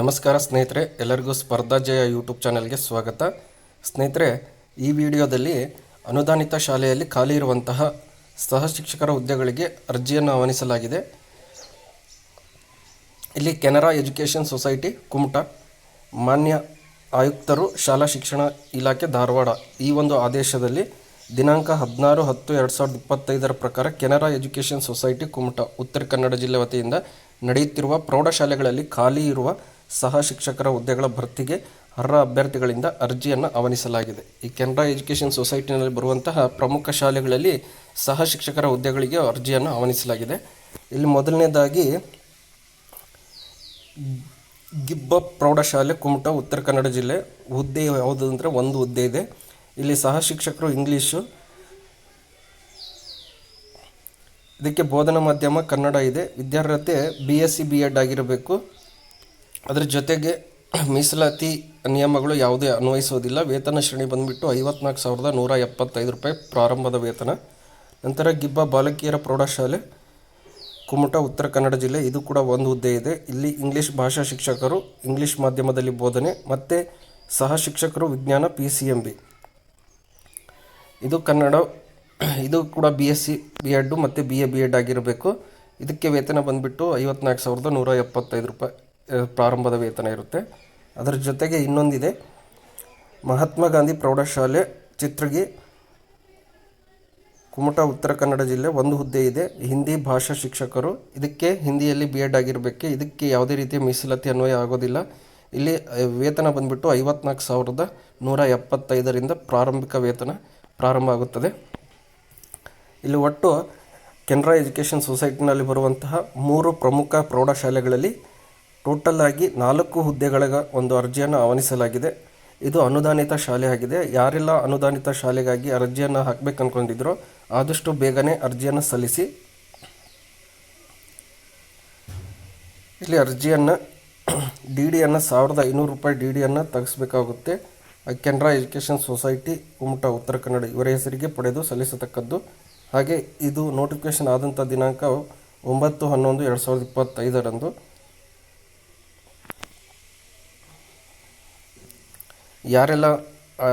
ನಮಸ್ಕಾರ ಸ್ನೇಹಿತರೆ, ಎಲ್ಲರಿಗೂ ಸ್ಪರ್ಧಾ ಜಯ ಯೂಟ್ಯೂಬ್ ಚಾನಲ್ಗೆ ಸ್ವಾಗತ. ಸ್ನೇಹಿತರೆ, ಈ ವಿಡಿಯೋದಲ್ಲಿ ಅನುದಾನಿತ ಶಾಲೆಯಲ್ಲಿ ಖಾಲಿ ಇರುವಂತಹ ಸಹ ಶಿಕ್ಷಕರ ಹುದ್ದೆಗಳಿಗೆ ಅರ್ಜಿಯನ್ನು ಆಹ್ವಾನಿಸಲಾಗಿದೆ. ಇಲ್ಲಿ ಕೆನರಾ ಎಜುಕೇಷನ್ ಸೊಸೈಟಿ, ಕುಮಟ, ಮಾನ್ಯ ಆಯುಕ್ತರು, ಶಾಲಾ ಶಿಕ್ಷಣ ಇಲಾಖೆ ಧಾರವಾಡ ಈ ಒಂದು ಆದೇಶದಲ್ಲಿ ದಿನಾಂಕ ಹದಿನಾರು ಹತ್ತು ಎರಡು ಸಾವಿರದ ಇಪ್ಪತ್ತೈದರ ಪ್ರಕಾರ ಕೆನರಾ ಎಜುಕೇಷನ್ ಸೊಸೈಟಿ, ಕುಮಟ, ಉತ್ತರ ಕನ್ನಡ ಜಿಲ್ಲೆ ವತಿಯಿಂದ ನಡೆಯುತ್ತಿರುವ ಪ್ರೌಢಶಾಲೆಗಳಲ್ಲಿ ಖಾಲಿ ಇರುವ ಸಹ ಶಿಕ್ಷಕರ ಹುದ್ದೆಗಳ ಭರ್ತಿಗೆ ಅರ್ಹ ಅಭ್ಯರ್ಥಿಗಳಿಂದ ಅರ್ಜಿಯನ್ನು ಆಹ್ವಾನಿಸಲಾಗಿದೆ. ಈ ಕೆನರಾ ಎಜುಕೇಷನ್ ಸೊಸೈಟಿನಲ್ಲಿ ಬರುವಂತಹ ಪ್ರಮುಖ ಶಾಲೆಗಳಲ್ಲಿ ಸಹ ಶಿಕ್ಷಕರ ಹುದ್ದೆಗಳಿಗೆ ಅರ್ಜಿಯನ್ನು ಆಹ್ವಾನಿಸಲಾಗಿದೆ. ಇಲ್ಲಿ ಮೊದಲನೇದಾಗಿ ಗಿಬ್ಬ ಪ್ರೌಢಶಾಲೆ ಕುಮಟ, ಉತ್ತರ ಕನ್ನಡ ಜಿಲ್ಲೆ. ಹುದ್ದೆ ಯಾವುದು ಅಂದರೆ ಒಂದು ಹುದ್ದೆ ಇದೆ. ಇಲ್ಲಿ ಸಹ ಶಿಕ್ಷಕರು ಇಂಗ್ಲೀಷು, ಇದಕ್ಕೆ ಬೋಧನಾ ಮಾಧ್ಯಮ ಕನ್ನಡ ಇದೆ. ವಿದ್ಯಾರ್ಹತೆ B S C B Ed ಆಗಿರಬೇಕು. ಅದರ ಜೊತೆಗೆ ಮೀಸಲಾತಿ ನಿಯಮಗಳು ಯಾವುದೇ ಅನ್ವಯಿಸೋದಿಲ್ಲ. ವೇತನ ಶ್ರೇಣಿ ಬಂದುಬಿಟ್ಟು ಐವತ್ನಾಲ್ಕು ಸಾವಿರದ ನೂರ ಎಪ್ಪತ್ತೈದು ರೂಪಾಯಿ ಪ್ರಾರಂಭದ ವೇತನ. ನಂತರ ಗಿಬ್ಬ ಬಾಲಕಿಯರ ಪ್ರೌಢಶಾಲೆ ಕುಮಟ, ಉತ್ತರ ಕನ್ನಡ ಜಿಲ್ಲೆ, ಇದು ಕೂಡ ಒಂದು ಹುದ್ದೆ ಇದೆ. ಇಲ್ಲಿ ಇಂಗ್ಲೀಷ್ ಭಾಷಾ ಶಿಕ್ಷಕರು, ಇಂಗ್ಲೀಷ್ ಮಾಧ್ಯಮದಲ್ಲಿ ಬೋಧನೆ ಮತ್ತು ಸಹ ಶಿಕ್ಷಕರು ವಿಜ್ಞಾನ, ಪಿ ಸಿ ಎಂ ಬಿ. ಇದು ಕನ್ನಡ, ಇದು ಕೂಡ B S C, B Ed ಮತ್ತು ಬಿ ಎ, ಬಿ ಎಡ್ ಆಗಿರಬೇಕು. ಇದಕ್ಕೆ ವೇತನ ಬಂದುಬಿಟ್ಟು ಐವತ್ನಾಲ್ಕು ಸಾವಿರದ ನೂರ ಎಪ್ಪತ್ತೈದು ರೂಪಾಯಿ. ಪ್ರಾರಂಭದ ವೇತನ ಇರುತ್ತೆ. ಅದರ ಜೊತೆಗೆ ಇನ್ನೊಂದಿದೆ. ಮಹಾತ್ಮ ಗಾಂಧಿ ಪ್ರೌಢಶಾಲೆ ಚಿತ್ರಗಿ, ಕುಮಟ, ಉತ್ತರ ಕನ್ನಡ ಜಿಲ್ಲೆ ಒಂದು ಹುದ್ದೆ ಇದೆ. ಹಿಂದಿ ಭಾಷಾ ಶಿಕ್ಷಕರು, ಇದಕ್ಕೆ ಹಿಂದಿಯಲ್ಲಿ ಬಿ ಎಡ್ ಆಗಿರಬೇಕು, ಇದಕ್ಕೆ ಯಾವುದೇ ರೀತಿಯ ಮೀಸಲಾತಿ ಅನ್ವಯ ಆಗೋದಿಲ್ಲ. ಇಲ್ಲಿ ವೇತನ ಬಂದುಬಿಟ್ಟು ಐವತ್ನಾಲ್ಕು ಸಾವಿರದ ನೂರ ಎಪ್ಪತ್ತೈದರಿಂದ ಪ್ರಾರಂಭಿಕ ವೇತನ ಪ್ರಾರಂಭ ಆಗುತ್ತದೆ. ಇಲ್ಲಿ ಒಟ್ಟು ಕೆನರಾ ಎಜುಕೇಷನ್ ಸೊಸೈಟಿನಲ್ಲಿ ಬರುವಂತಹ ಮೂರು ಪ್ರಮುಖ ಪ್ರೌಢಶಾಲೆಗಳಲ್ಲಿ ಟೋಟಲ್ ಆಗಿ ನಾಲ್ಕು ಹುದ್ದೆಗಳ ಒಂದು ಅರ್ಜಿಯನ್ನು ಆಹ್ವಾನಿಸಲಾಗಿದೆ. ಇದು ಅನುದಾನಿತ ಶಾಲೆ ಆಗಿದೆ. ಯಾರೆಲ್ಲ ಅನುದಾನಿತ ಶಾಲೆಗಾಗಿ ಅರ್ಜಿಯನ್ನು ಹಾಕಬೇಕು ಅಂದ್ಕೊಂಡಿದ್ರೋ ಆದಷ್ಟು ಬೇಗನೆ ಅರ್ಜಿಯನ್ನು ಸಲ್ಲಿಸಿ. ಇಲ್ಲಿ ಅರ್ಜಿಯನ್ನು ಡಿ ಡಿಯನ್ನು ಸಾವಿರದ ಐನೂರು ರೂಪಾಯಿ ಡಿ ಡಿಯನ್ನು ತೆಗೆಸ್ಬೇಕಾಗುತ್ತೆ. ಕೆನರಾ ಎಜುಕೇಷನ್ ಸೊಸೈಟಿ, ಕುಮಟ, ಉತ್ತರ ಕನ್ನಡ ಇವರ ಹೆಸರಿಗೆ ಪಡೆದು ಸಲ್ಲಿಸತಕ್ಕದ್ದು. ಹಾಗೆ ಇದು ನೋಟಿಫಿಕೇಶನ್ ಆದಂಥ ದಿನಾಂಕ ಒಂಬತ್ತು ಹನ್ನೊಂದು ಎರಡು ಸಾವಿರದ ಇಪ್ಪತ್ತೈದರಂದು. ಯಾರೆಲ್ಲ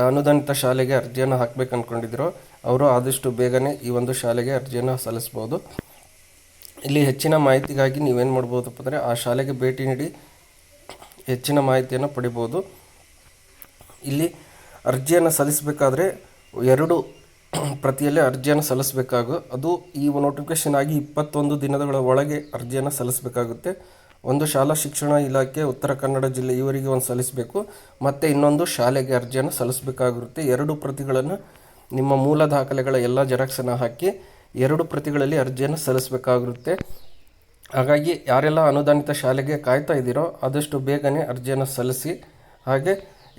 ಅನುದಾನಿತ ಶಾಲೆಗೆ ಅರ್ಜಿಯನ್ನು ಹಾಕ್ಬೇಕು ಅಂದ್ಕೊಂಡಿದ್ರೋ ಅವರು ಆದಷ್ಟು ಬೇಗನೆ ಈ ಒಂದು ಶಾಲೆಗೆ ಅರ್ಜಿಯನ್ನು ಸಲ್ಲಿಸ್ಬೋದು. ಇಲ್ಲಿ ಹೆಚ್ಚಿನ ಮಾಹಿತಿಗಾಗಿ ನೀವೇನು ಮಾಡ್ಬೋದಪ್ಪ ಅಂದರೆ ಆ ಶಾಲೆಗೆ ಭೇಟಿ ನೀಡಿ ಹೆಚ್ಚಿನ ಮಾಹಿತಿಯನ್ನು ಪಡಿಬೋದು. ಇಲ್ಲಿ ಅರ್ಜಿಯನ್ನು ಸಲ್ಲಿಸಬೇಕಾದ್ರೆ ಎರಡು ಪ್ರತಿಯಲ್ಲಿ ಅರ್ಜಿಯನ್ನು ಸಲ್ಲಿಸಬೇಕಾಗು, ಅದು ಈ ನೋಟಿಫಿಕೇಶನ್ ಆಗಿ ಇಪ್ಪತ್ತೊಂದು ದಿನಗಳ ಒಳಗೆ ಅರ್ಜಿಯನ್ನು ಸಲ್ಲಿಸಬೇಕಾಗುತ್ತೆ. ಒಂದು ಶಾಲಾ ಶಿಕ್ಷಣ ಇಲಾಖೆ ಉತ್ತರ ಕನ್ನಡ ಜಿಲ್ಲೆ ಇವರಿಗೆ ಒಂದು ಸಲ್ಲಿಸಬೇಕು, ಮತ್ತು ಇನ್ನೊಂದು ಶಾಲೆಗೆ ಅರ್ಜಿಯನ್ನು ಸಲ್ಲಿಸಬೇಕಾಗಿರುತ್ತೆ. ಎರಡು ಪ್ರತಿಗಳನ್ನು ನಿಮ್ಮ ಮೂಲ ದಾಖಲೆಗಳ ಎಲ್ಲ ಜೆರಾಕ್ಸನ್ನು ಹಾಕಿ ಎರಡು ಪ್ರತಿಗಳಲ್ಲಿ ಅರ್ಜಿಯನ್ನು ಸಲ್ಲಿಸಬೇಕಾಗಿರುತ್ತೆ. ಹಾಗಾಗಿ ಯಾರೆಲ್ಲ ಅನುದಾನಿತ ಶಾಲೆಗೆ ಕಾಯ್ತಾ ಇದ್ದೀರೋ ಆದಷ್ಟು ಬೇಗನೆ ಅರ್ಜಿಯನ್ನು ಸಲ್ಲಿಸಿ. ಹಾಗೆ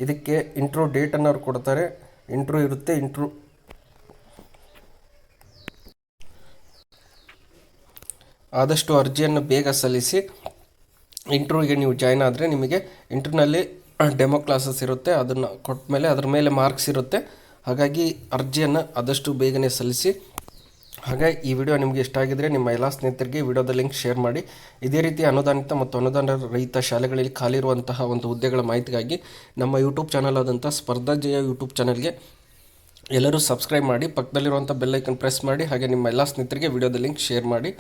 ಇದಕ್ಕೆ ಇಂಟ್ರೂ ಡೇಟನ್ನು ಅವ್ರು ಕೊಡ್ತಾರೆ. ಇಂಟ್ರೂ ಇರುತ್ತೆ, ಇಂಟ್ರೂ ಆದಷ್ಟು ಅರ್ಜಿಯನ್ನು ಬೇಗ ಸಲ್ಲಿಸಿ. ಇಂಟ್ರ್ಯೂಗೆ ನೀವು ಜಾಯ್ನ್ ಆದರೆ ನಿಮಗೆ ಇಂಟ್ರ್ನಲ್ಲಿ ಡೆಮೋ ಕ್ಲಾಸಸ್ ಇರುತ್ತೆ. ಅದನ್ನು ಕೊಟ್ಟ ಮೇಲೆ ಅದ್ರ ಮೇಲೆ ಮಾರ್ಕ್ಸ್ ಇರುತ್ತೆ. ಹಾಗಾಗಿ ಅರ್ಜಿಯನ್ನು ಆದಷ್ಟು ಬೇಗನೆ ಸಲ್ಲಿಸಿ. ಹಾಗೆ ಈ ವಿಡಿಯೋ ನಿಮಗೆ ಇಷ್ಟ ಆಗಿದ್ರೆ ನಿಮ್ಮ ಎಲ್ಲ ಸ್ನೇಹಿತರಿಗೆ ವಿಡಿಯೋದ ಲಿಂಕ್ ಶೇರ್ ಮಾಡಿ. ಇದೇ ರೀತಿ ಅನುದಾನಿತ ಮತ್ತು ಅನುದಾನ ರಹಿತ ಶಾಲೆಗಳಲ್ಲಿ ಖಾಲಿ ಇರುವಂತಹ ಒಂದು ಹುದ್ದೆಗಳ ಮಾಹಿತಿಗಾಗಿ ನಮ್ಮ ಯೂಟ್ಯೂಬ್ ಚಾನಲ್ ಆದಂಥ ಸ್ಪರ್ಧಾ ಜಯ ಯೂಟ್ಯೂಬ್ ಚಾನಲ್ಗೆ ಎಲ್ಲರೂ ಸಬ್ಸ್ಕ್ರೈಬ್ ಮಾಡಿ. ಪಕ್ಕದಲ್ಲಿರುವಂಥ ಬೆಲ್ಲೈಕನ್ ಪ್ರೆಸ್ ಮಾಡಿ. ಹಾಗೆ ನಿಮ್ಮ ಎಲ್ಲ ಸ್ನೇಹಿತರಿಗೆ ವಿಡಿಯೋದ ಲಿಂಕ್ ಶೇರ್ ಮಾಡಿ.